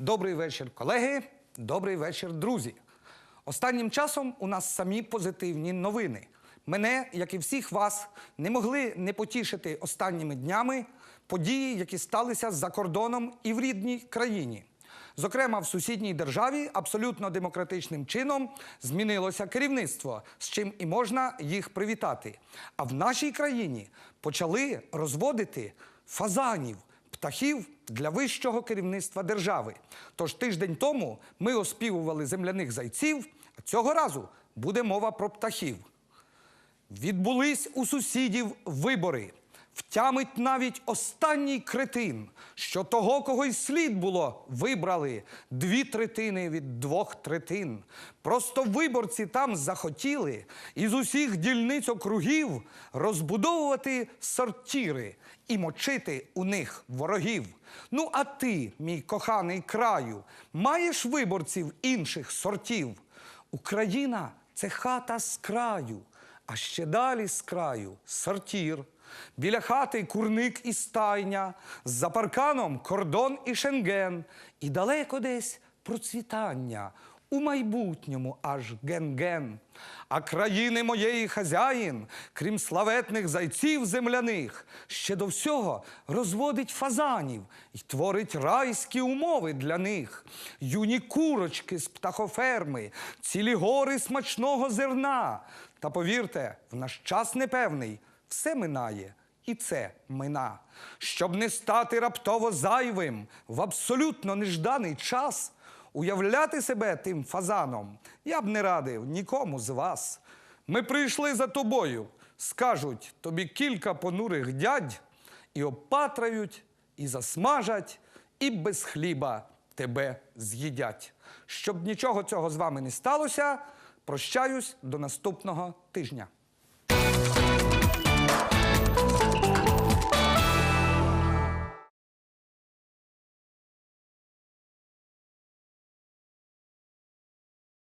Добрий вечір, колеги. Добрий вечір, друзі. Останнім часом у нас самі позитивні новини. Мене, як і всіх вас, не могли не потішити останніми днями події, які сталися за кордоном і в рідній країні. Зокрема, в сусідній державі абсолютно демократичним чином змінилося керівництво, з чим і можна їх привітати. А в нашій країні почали розводити фазанів, птахів для вищого керівництва держави. Тож тиждень тому ми оспівували земляних зайців, а цього разу буде мова про птахів. Відбулись у сусідів вибори. Втямить навіть останній кретин, що того, кого й слід було, вибрали дві третини від двох третин. Просто виборці там захотіли із усіх дільниць округів розбудовувати сортіри і мочити у них ворогів. Ну, а ти, мій коханий краю, маєш виборців інших сортів? Україна це хата з краю. А ще далі з краю сортір. Біля хати курник і стайня, за парканом кордон і шенген, і далеко десь процвітання. У майбутньому аж ген-ген. А країни моєї хазяїн, крім славетних зайців земляних, ще до всього розводить фазанів і творить райські умови для них. Юні курочки з птахоферми, цілі гори смачного зерна. Та повірте, в наш час непевний все минає. І це мина. Щоб не стати раптово зайвим в абсолютно нежданий час, уявляти себе тим фазаном я б не радив нікому з вас. Ми прийшли за тобою, скажуть тобі кілька понурих дядь, і опатрають, і засмажать, і без хліба тебе з'їдять. Щоб нічого цього з вами не сталося, прощаюсь до наступного тижня.